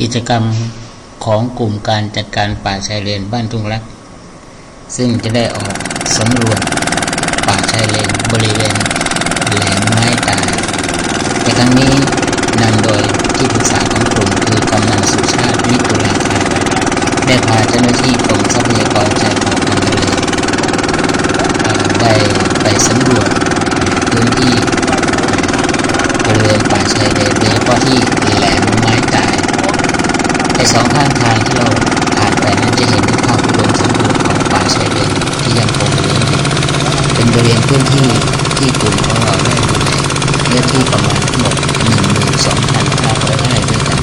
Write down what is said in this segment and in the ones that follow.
กิจกรรมของกลุ่มการจัดการป่าชายเลนบ้านทุ่งรัก ซึ่งจะได้ออกสำรวจป่าชายเลนบริเวณแหลมไม้ตายในครั้งนี้นำโดยที่ปรึกษาของกลุ่มคือกำนันสุชาติวิตุลาคารได้พาเจ้าหน้าที่กรมทรัพยากรชายฝั่งทางทะเลเอ่อได้ไปสำรวจพื้นที่ บริเวณป่าชายเลนโดยเฉพาะที่แหลมไม้ตาย ในสองข้างทางที่เราผ่านไปนั้นจะเห็นถึงความอุดมสมบูรณ์ของป่าชายเลนที่ยังคงเหลืออยู่เป็นบริเวณพื้นที่ที่กลุ่มของเราได้ดูแลเนื้อที่ประมาณทั้งหมด12,500ไร่ด้วยกัน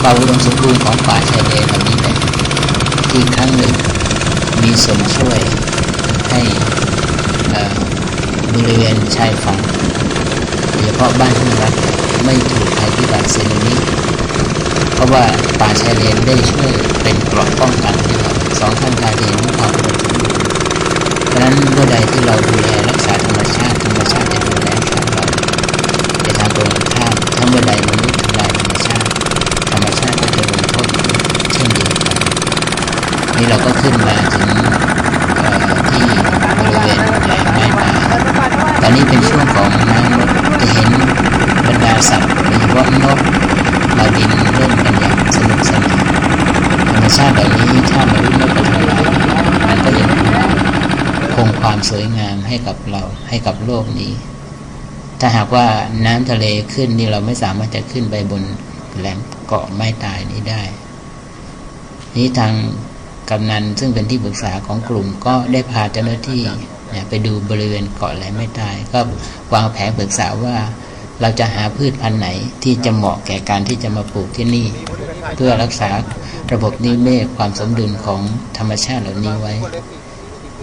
ความอุดมสมบูรณ์ของป่าชายเลนเหล่านี้แหละที่ครั้งหนึ่งมีส่วนช่วยให้บริเวณชายฝั่งโดยเฉพาะบ้านทุ่รักไม่ถูกภัยพิบัติสึนามิ เพราะว่าป่าชายเลนได้ช่วยเป็นเกราะป้องกันให้เราสองข้างทางจะเห็นความอุดมสมบูรณ์เพราะฉะนั้นเมื่อใดที่เราดูแลรักษาธรรมชาติธรรมชาติจะดูแลรักษาเราในทางตรงข้ามถ้าเมื่อใดมนุษย์ทำลายธรรมชาติ ธรรมชาติก็จะลงโทษมนุษย์เช่นเดียวกันนี่เราก็ขึ้นมาถึงที่บริเวณแหลมไม้ตาตอนนี้เป็นช่วงของน้ำลดจะเห็นบรรดาสัตว์โดยเฉพาะนกมาบินเล่นกันอย่างสนุกสนานธรรมชาติเหล่านี้ถ้ามนุษย์ไม่ไปทำลายมันก็ยัง ความสวยงามให้กับเราให้กับโลกนี้ ถ้าหากว่าน้ำทะเลขึ้นนี่เราไม่สามารถจะขึ้นไปบนแหลมเกาะไม้ตายนี้ได้ นี้ทางกำนันซึ่งเป็นที่ปรึกษาของกลุ่มก็ได้พาเจ้าหน้าที่เนี่ยไปดูบริเวณเกาะแหลมไม้ตาย ก็วางแผนปรึกษาว่าเราจะหาพืชพันธุ์ไหนที่จะเหมาะแก่การที่จะมาปลูกที่นี่ เพื่อรักษาระบบนิเวศความสมดุลของธรรมชาติเหล่านี้ไว้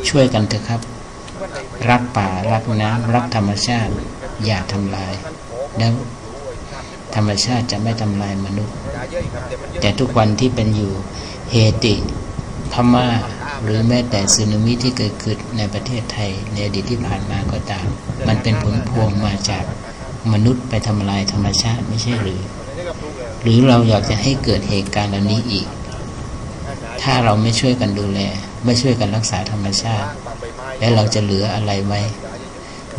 ช่วยกันเถอะครับ รักป่า รักน้ำรักธรรมชาติ อย่าทำลาย แล้วธรรมชาติจะไม่ทำลายมนุษย์ แต่ทุกวันที่เป็นอยู่เฮติพม่าหรือแม้แต่สึนามิที่เกิดขึ้นในประเทศไทย ในอดีตที่ผ่านมาก็ตาม มันเป็นผลพวงมาจากมนุษย์ไปทำลายธรรมชาติไม่ใช่หรือ หรือเราอยากจะให้เกิดเหตุการณ์เหล่านี้อีก ถ้าเราไม่ช่วยกันดูแล ไม่ช่วยกันรักษาธรรมชาติ แล้วเราจะเหลืออะไรไว้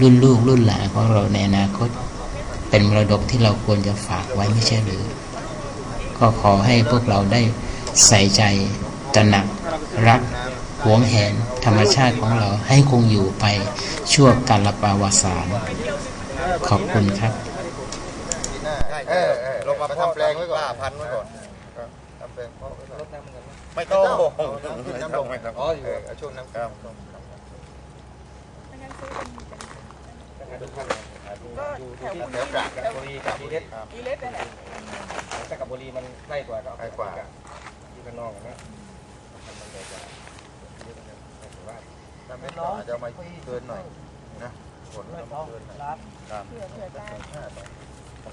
รุ่นลูกรุ่นหลานของเราในอนาคต เป็นมรดกที่เราควรจะฝากไว้ไม่ใช่หรือ ก็ขอให้พวกเราได้ใส่ใจตระหนัก รักหวงแหน ธรรมชาติของเราให้คงอยู่ไปชั่วกาลปาวสารขอบคุณครับเออเออลงมาทำแปลงไว้ก่อนพันไว้ก่อนทำแปลงเพาะไว้ก่อนไม่ต้องขึ้นน้ำลงอ๋ออยู่ช่วงน้ำครับ ก็แถวแถวกลางแถวบุรีกับบุรีอีเล็ดนั่นแหละแต่กับบุรีมันใกล้กว่าก็ใกล้กว่าที่ข้างนอกนะมันเลยจะถ้าไม่ต่ออาจจะเอามาเกินหน่อยนะฝนมันเกินหน่อยเผื่อเผื่อได้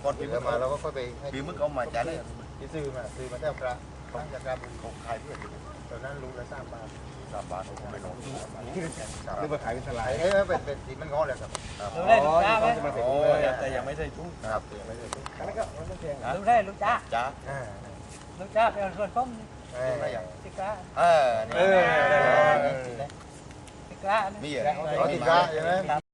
ก่อนปีปีแล้วมึกมามาเราก็ค่อยไปให้ปีมึกเอามาจากนี่ที่ซื้อมาซื้อมาแถวกลา งตั้งจากกลางของขายเพื่อนตอนนั้นรู้ละสามบาทสามบาทผมไม่ลงสามบาทหรือมาขายเป็นสลายไอ้เนี่ยเป็นเป็นสีมันงอเลยครับอ๋อจะมาใส่ถุงแต่ยังไม่ใส่ถุงครับยังไม่ได้แล้วก็มันต้องแพงลูกได้ลูกจ้าจ้าอ่าลูกจ้าเป็นส่วนต้มเออติกาเออนี่ติกามีนี่อะไรอ๋อติดกะใช่ไหม